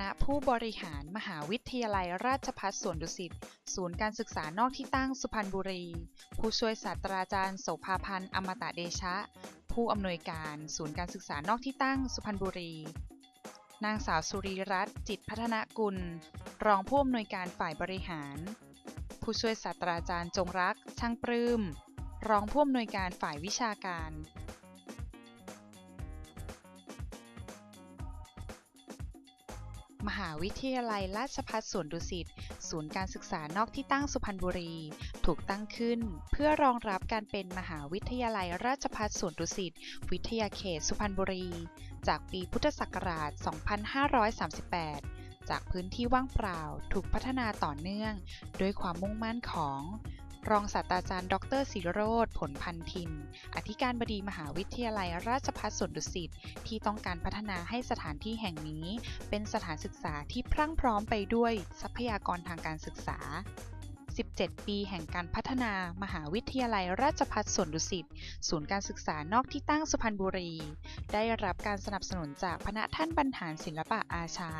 ณะผู้บริหารมหาวิทยาลัยราชภัฏสวนดุสิต ศูนย์การศึกษานอกที่ตั้งสุพรรณบุรี ผู้ช่วยศาสตราจารย์โสภาพันธ์อมตะเดชะ ผู้อำนวยการศูนย์การศึกษานอกที่ตั้งสุพรรณบุรี นางสาวสุรีรัตน์จิตพัฒนกุล รองผู้อำนวยการฝ่ายบริหาร ผู้ช่วยศาสตราจารย์จงรัก ช่างปลื้ม รองผู้อำนวยการฝ่ายวิชาการ มหาวิทยาลัยราชภัฏสวนดุสิต ศูนย์การศึกษานอกที่ตั้งสุพรรณบุรี ถูกตั้งขึ้น เพื่อรองรับการเป็นมหาวิทยาลัยราชภัฏสวนดุสิต วิทยาเขตสุพรรณบุรี จากปีพุทธศักราช 2538 จากพื้นที่ว่างเปล่า ถูกพัฒนาต่อเนื่อง ด้วยความมุ่งมั่นของ รองศาสตราจารย์ดอกเตอรศิโรธผลพันธิน อธิการบดีมหาวิทยาลัยราชภัฏสวนดุสิต ที่ต้องการพัฒนาให้สถานที่แห่งนี้ เป็นสถานศึกษาที่พรั่งพร้อมไปด้วยทรัพยากรทางการศึกษา 7 ปีแห่งการพัฒนามหาวิทยาลัยราชภัฏสวนดุสิต ศูนย์การศึกษานอกที่ตั้งสุพรรณบุรี ได้รับการสนับสนุนจากพระท่านบรรหารศิลปะอาชา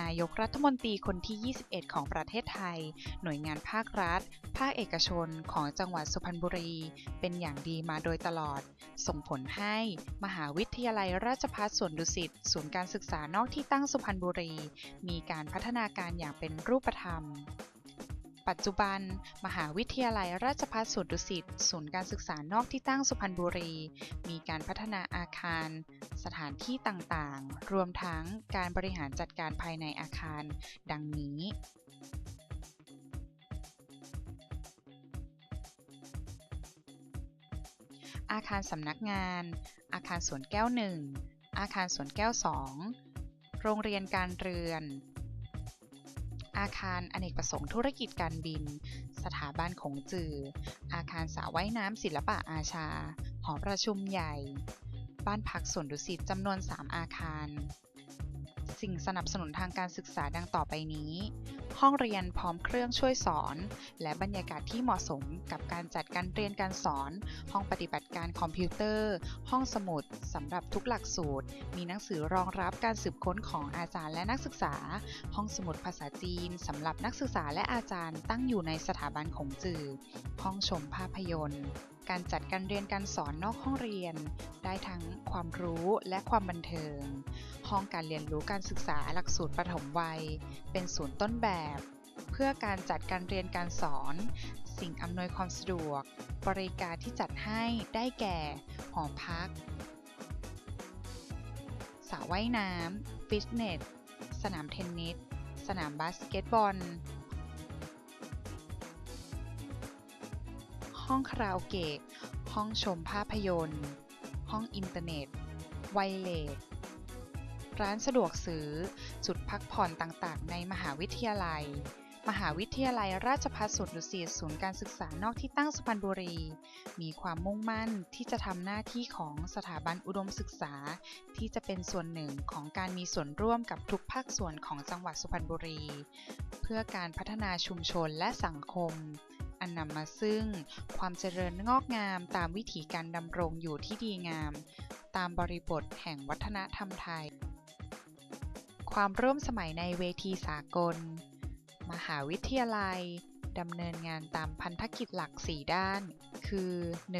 นายกรัฐมนตรีคนที่ 21 ของประเทศไทย หน่วยงานภาครัฐ ภาคเอกชนของจังหวัดสุพรรณบุรี เป็นอย่างดีมาโดยตลอด ส่งผลให้มหาวิทยาลัยราชภัฏสวนดุสิต ศูนย์การศึกษานอกที่ตั้งสุพรรณบุรี มีการพัฒนาการอย่างเป็นรูปธรรม ปัจจุบัน มหาวิทยาลัยราชภัฏสวนดุสิตศูนย์การศึกษานอกที่ตั้งสุพรรณบุรี มีการพัฒนาอาคาร สถานที่ต่างๆ รวมทั้งการบริหารจัดการภายในอาคาร ดังนี้ อาคารสำนักงาน อาคารสวนแก้ว1อาคารสวนแก้ว2โรงเรียนการเรือน อาคารอเนกประสงค์ธุรกิจการบิน สถาบันขงจือ อาคารสระว่ายน้ำศิลปะอาชา หอประชุมใหญ่ บ้านพักสวนดุสิตจำนวน 3 อาคาร สิ่งสนับสนุนทางการศึกษาดังต่อไปนี้ ห้องเรียนพร้อมเครื่องช่วยสอน และบรรยากาศที่เหมาะสมกับการจัดการเรียนการสอน ห้องปฏิบัติการคอมพิวเตอร์ ห้องสมุดสำหรับทุกหลักสูตร มีหนังสือรองรับการสืบค้นของอาจารย์และนักศึกษา ห้องสมุดภาษาจีนสำหรับนักศึกษาและอาจารย์ตั้งอยู่ในสถาบันของจือ ห้องชมภาพยนตร์ การจัดการเรียนการสอนนอกห้องเรียน ได้ทั้งความรู้และความบันเทิง ห้องการเรียนรู้การศึกษาหลักสูตรปฐมวัย เป็นศูนย์ต้นแบบ เพื่อการจัดการเรียนการสอน สิ่งอำนวยความสะดวก บริการที่จัดให้ได้แก่ หอพักสระว่ายน้ำ ฟิตเนส สนามเทนนิส สนามบาสเกตบอล ห้องคาราโอเกะ ห้องชมภาพยนตร์ ห้องอินเทอร์เน็ต ไวเลสร้านสะดวกซื้อ จุดพักผ่อนต่างๆ ในมหาวิทยาลัย มหาวิทยาลัยราชภัฏสวนดุสิตศูนย์การศึกษานอกที่ตั้งสุพรรณบุรี มีความมุ่งมั่นที่จะทำหน้าที่ของสถาบันอุดมศึกษา ที่จะเป็นส่วนหนึ่งของการมีส่วนร่วมกับทุกภาคส่วนของจังหวัดสุพรรณบุรี เพื่อการพัฒนาชุมชนและสังคม อันนำมาซึ่ง ความเจริญงอกงามตามวิถีการดำรงอยู่ที่ดีงาม ตามบริบทแห่งวัฒนธรรมไทย ความร่วมสมัยในเวทีสากล มหาวิทยาลัยดำเนินงานตามพันธกิจหลัก 4 ด้าน คือ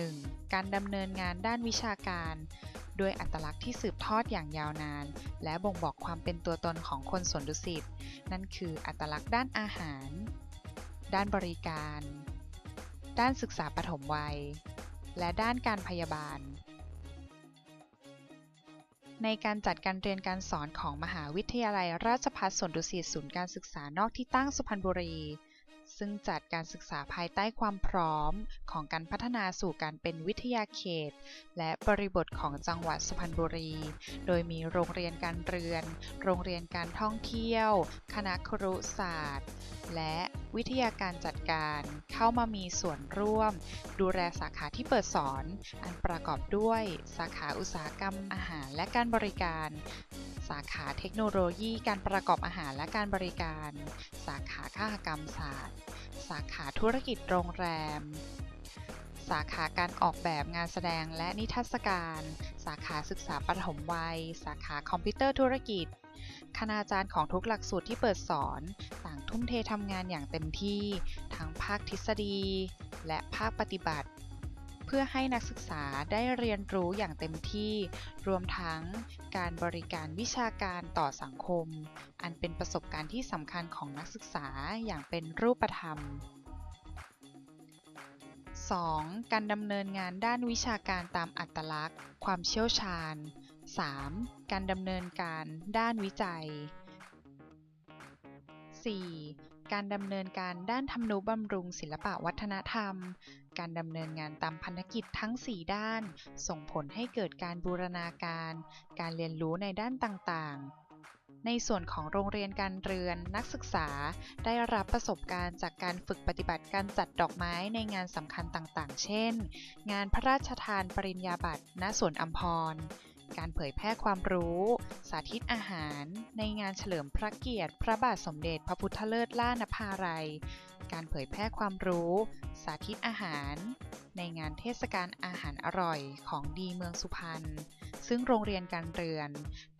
1. การดำเนินงานด้านวิชาการ ด้วยอัตลักษณ์ที่สืบทอดอย่างยาวนาน และบ่งบอกความเป็นตัวตนของคนสวนดุสิต นั่นคืออัตลักษณ์ด้านอาหาร ด้านบริการ ด้านศึกษาปฐมวัย และด้านการพยาบาล ในการจัดการเรียนการสอนของมหาวิทยาลัยราชภัฏสวนดุสิตศูนย์การศึกษานอกที่ตั้งสุพรรณบุรี ซึ่งจัดการศึกษาภายใต้ความพร้อมของการพัฒนาสู่การเป็นวิทยาเขต และบริบทของจังหวัดสุพรรณบุรี โดยมีโรงเรียนการเรือนโรงเรียนการท่องเที่ยว คณะครุศาสตร์ และ วิทยาการจัดการ เข้ามามีส่วนร่วม ดูแลสาขาที่เปิดสอน อันประกอบด้วยสาขาอุตสาหกรรมอาหารและการบริการ สาขาเทคโนโลยีการประกอบอาหารและการบริการ สาขาข้ากรรมศาสตร์ สาขาธุรกิจโรงแรม สาขาการออกแบบงานแสดงและนิทรรศการ สาขาศึกษาปฐมวัย สาขาคอมพิวเตอร์ธุรกิจ คณาจารย์ของทุกหลักสูตรที่เปิดสอน ต่างทุ่มเททำงานอย่างเต็มที่ ทั้งภาคทฤษฎี และภาคปฏิบัติ เพื่อให้นักศึกษาได้เรียนรู้อย่างเต็มที่ รวมทั้งการบริการวิชาการต่อสังคม อันเป็นประสบการณ์ที่สำคัญของนักศึกษาอย่างเป็นรูปธรรม 2. การดำเนินงานด้านวิชาการตามอัตลักษณ์ ความเชี่ยวชาญ 3. การดำเนินการด้านวิจัย 4. การดำเนินการด้านทำนุบำรุงศิลปะวัฒนธรรม การดำเนินงานตามพันธกิจทั้ง 4 ด้าน ส่งผลให้เกิดการบูรณาการ การเรียนรู้ในด้านต่างๆ ในส่วนของโรงเรียนการเรือนนักศึกษาได้รับประสบการณ์จากการฝึกปฏิบัติการจัดดอกไม้ในงานสำคัญต่างๆ เช่น งานพระราชทานปริญญาบัตรณสวนอัมพร การเผยแพร่ความรู้ สาธิตอาหาร ในงานเฉลิมพระเกียรติ พระบาทสมเด็จพระพุทธเลิศล่านภาลัย การเผยแพร่ความรู้ สาธิตอาหาร ในงานเทศกาลอาหารอร่อยของดีเมืองสุพรรณ ซึ่งโรงเรียนการเรือน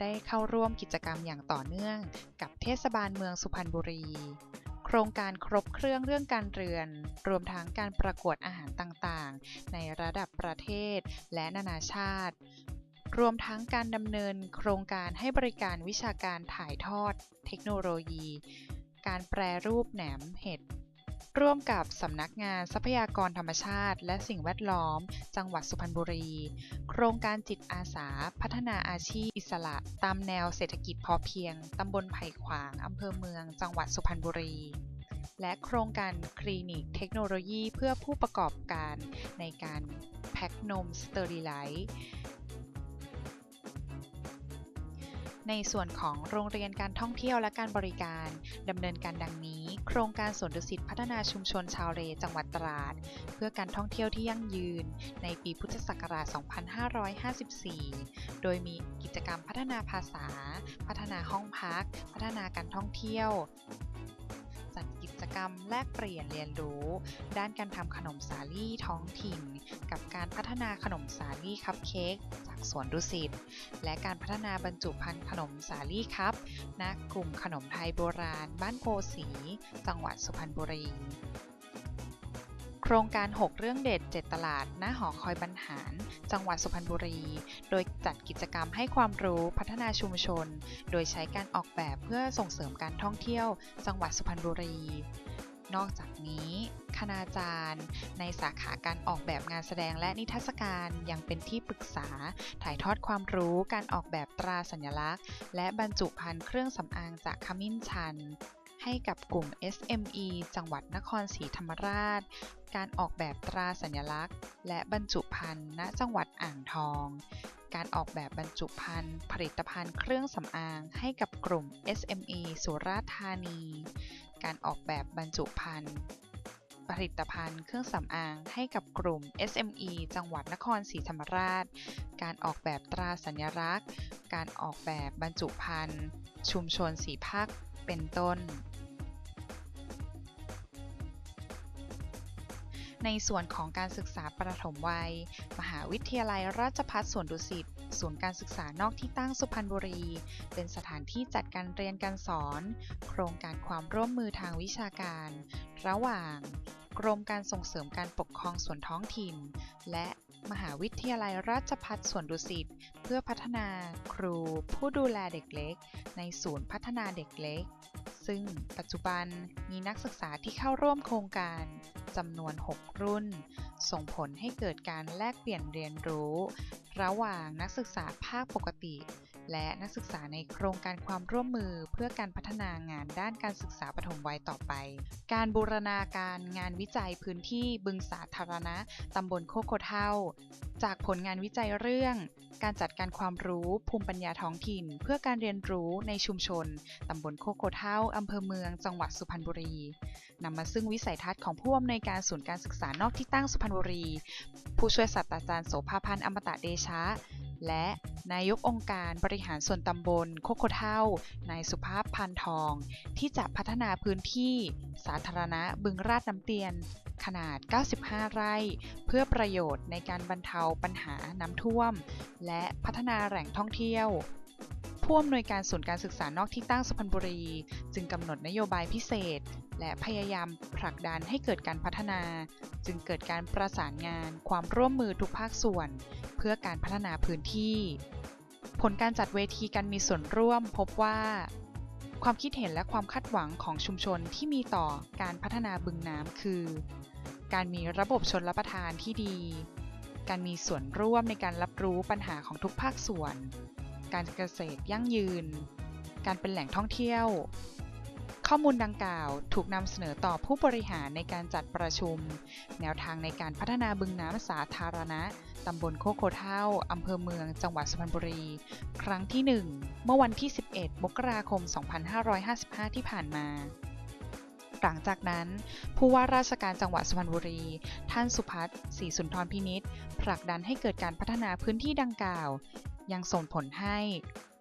ได้เข้าร่วมกิจกรรมอย่างต่อเนื่อง กับเทศบาลเมืองสุพรรณบุรีโครงการครบเครื่องเรื่องการเรือน รวมทั้งการประกวดอาหารต่างๆ ในระดับประเทศและนานาชาติ รวมทั้งการดำเนินโครงการให้บริการวิชาการถ่ายทอด เทคโนโลยี การแปรรูปแหนมเห็ด ร่วมกับสำนักงานทรัพยากรธรรมชาติ และสิ่งแวดล้อม จังหวัดสุพรรณบุรี โครงการจิตอาสา พัฒนาอาชีพอิสระ ตามแนวเศรษฐกิจพอเพียง ตำบลไผ่ขวาง อำเภอเมือง จังหวัดสุพรรณบุรีและโครงการคลินิกเทคโนโลยีเพื่อผู้ประกอบการในการแพ็คนมสเตอริไลท์ ในส่วนของโรงเรียนการท่องเที่ยวและการบริการดำเนินการดังนี้ โครงการสวนดุสิตพัฒนาชุมชนชาวเลจังหวัดตราด เพื่อการท่องเที่ยวที่ยั่งยืน ในปีพุทธศักราช 2554 โดยมีกิจกรรมพัฒนาภาษา พัฒนาห้องพัก พัฒนาการท่องเที่ยว จัดกิจกรรมแลกเปลี่ยนเรียนรู้ ด้านการทำขนมสาลี่ท้องถิ่น กับการพัฒนาขนมสาลี่คัพเค้กจากสวนดุสิตและการพัฒนาบรรจุภัณฑ์ขนมสาลี่คัพณกลุ่มขนมไทยโบราณ บ้านโพสี จังหวัดสุพรรณบุรี โครงการ 6 เรื่องเด็ด 7 ตลาด หน้าหอคอยบรรหาร จังหวัดสุพรรณบุรี โดยจัดกิจกรรมให้ความรู้พัฒนาชุมชน โดยใช้การออกแบบเพื่อส่งเสริมการท่องเที่ยว จังหวัดสุพรรณบุรี นอกจากนี้คณาจารย์ ในสาขาการออกแบบงานแสดงและนิทรรศการยังเป็นที่ปรึกษา ถ่ายทอดความรู้การออกแบบตราสัญลักษณ์ และบรรจุภัณฑ์เครื่องสำอางจากขมิ้นชัน ให้กับกลุ่ม SME จังหวัดนครศรีธรรมราช การออกแบบตราสัญลักษณ์ และบรรจุภัณฑ์ณจังหวัดอ่างทอง การออกแบบบรรจุภัณฑ์ผลิตภัณฑ์เครื่องสำอางให้กับกลุ่ม SME สุราษฎร์ธานี การออกแบบบรรจุภัณฑ์ผลิตภัณฑ์เครื่องสำอางให้กับกลุ่ม SME จังหวัดนครศรีธรรมราช การออกแบบตราสัญลักษณ์ การออกแบบบรรจุภัณฑ์ ชุมชนสีภาค เป็นต้น ในส่วนของการศึกษาประถมวัย มหาวิทยาลัยราชภัฏสวนดุสิตศูนย์การศึกษานอกที่ตั้งสุพรรณบุรี เป็นสถานที่จัดการเรียนการสอน โครงการความร่วมมือทางวิชาการ ระหว่างกรมการส่งเสริมการปกครองส่วนท้องถิ่น และมหาวิทยาลัยราชภัฏสวนดุสิตเพื่อพัฒนาครูผู้ดูแลเด็กเล็ก ในศูนย์พัฒนาเด็กเล็ก ซึ่งปัจจุบันมีนักศึกษาที่เข้าร่วมโครงการจำนวน 6 รุ่น ส่งผลให้เกิดการแลกเปลี่ยนเรียนรู้ ระหว่างนักศึกษาภาคปกติ และนักศึกษาในโครงการความร่วมมือเพื่อการพัฒนางานด้านการศึกษาปฐมวัยต่อไป การบูรณาการงานวิจัยพื้นที่บึงสาธารณะตำบลโคโคเท่า จากผลงานวิจัยเรื่อง การจัดการความรู้ภูมิปัญญาท้องถิ่น เพื่อการเรียนรู้ในชุมชนตำบลโคโคเท่าอำเภอเมือง จังหวัดสุพรรณบุรีนำมาซึ่งวิสัยทัศน์ของผู้อำนวยการศูนย์การศึกษานอกที่ตั้งสุพรรณบุรี ผู้ช่วยศาสตราจารย์โสภาพันธ์อมตะเดชะ และนายกองค์การบริหารส่วนตำบลโคโคเท่านายสุภาพพันทอง ที่จะพัฒนาพื้นที่สาธารณะบึงราดน้ำเตียน ขนาด 95 ไร่ เพื่อประโยชน์ในการบรรเทาปัญหาน้ำท่วม และพัฒนาแหล่งท่องเที่ยว ผู้อำนวยการศูนย์การศึกษานอกที่ตั้งสุพรรณบุรี จึงกำหนดนโยบายพิเศษ และพยายามผลักดันให้เกิดการพัฒนา จึงเกิดการประสานงาน ความร่วมมือทุกภาคส่วน เพื่อการพัฒนาพื้นที่ ผลการจัดเวทีการมีส่วนร่วมพบว่าความคิดเห็นและความคาดหวังของชุมชนที่มีต่อการพัฒนาบึงน้ำคือ การมีระบบชนรับประทานที่ดี การมีส่วนร่วมในการรับรู้ปัญหาของทุกภาคส่วน การเกษตรยั่งยืน การเป็นแหล่งท่องเที่ยว ข้อมูลดังกล่าวถูกนำเสนอต่อผู้บริหารในการจัดประชุม แนวทางในการพัฒนาบึงน้ำสาธารณะตำบลโคกโคเท่าอำเภอเมือง จังหวัดสุพรรณบุรี ครั้งที่ 1 เมื่อวันที่ 11 มกราคม 2555 ที่ผ่านมา หลังจากนั้น ผู้ว่าราชการจังหวัดสุพรรณบุรี ท่านสุพัฒน์ศรีสุนทรพินิษ์ผลักดันให้เกิดการพัฒนาพื้นที่ดังกล่าว ยังส่งผลให้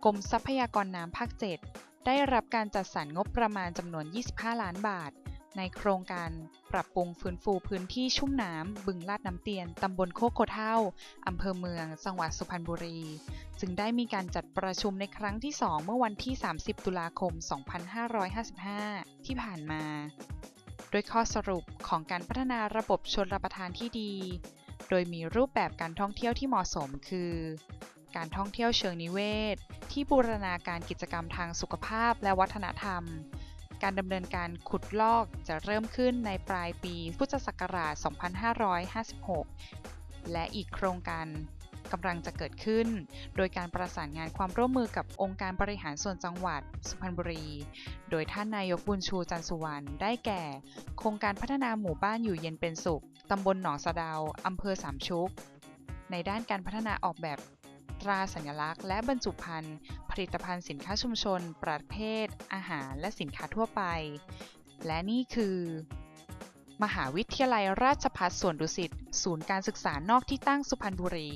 กรมทรัพยากรน้ำภาค 7 ได้รับการจัดสรรงบประมาณจำนวน 25 ล้านบาท ในโครงการปรับปรุงฟื้นฟูพื้นที่ชุ่มน้ำบึงลาดน้ำเตียนตำบลโคกโคเท่าอำเภอเมือง จังหวัดสุพรรณบุรี จึงได้มีการจัดประชุมในครั้งที่ 2 เมื่อวันที่ 30 ตุลาคม 2555 ที่ผ่านมา โดยข้อสรุปของการพัฒนาระบบชนรับประทานที่ดี โดยมีรูปแบบการท่องเที่ยวที่เหมาะสมคือ การท่องเที่ยวเชิงนิเวศ ที่บูรณาการกิจกรรมทางสุขภาพและวัฒนธรรม การดำเนินการขุดลอกจะเริ่มขึ้นในปลายปีพุทธศักราช 2556 และอีกโครงการกำลังจะเกิดขึ้น โดยการประสานงานความร่วมมือกับองค์การบริหารส่วนจังหวัด สุพรรณบุรี โดยท่านนายกบุญชูจันทร์สุวรรณ ได้แก่ โครงการพัฒนาหมู่บ้านอยู่เย็นเป็นสุข ตำบลหนองสะดาว อำเภอสามชุก ในด้านการพัฒนาออกแบบ ตราสัญลักษณ์ และบรรจุภัณฑ์ ผลิตภัณฑ์สินค้าชุมชน ประเภท อาหารและสินค้าทั่วไป และนี่คือ มหาวิทยาลัยราชภัฏสวนดุสิต ศูนย์การศึกษานอกที่ตั้งสุพรรณบุรี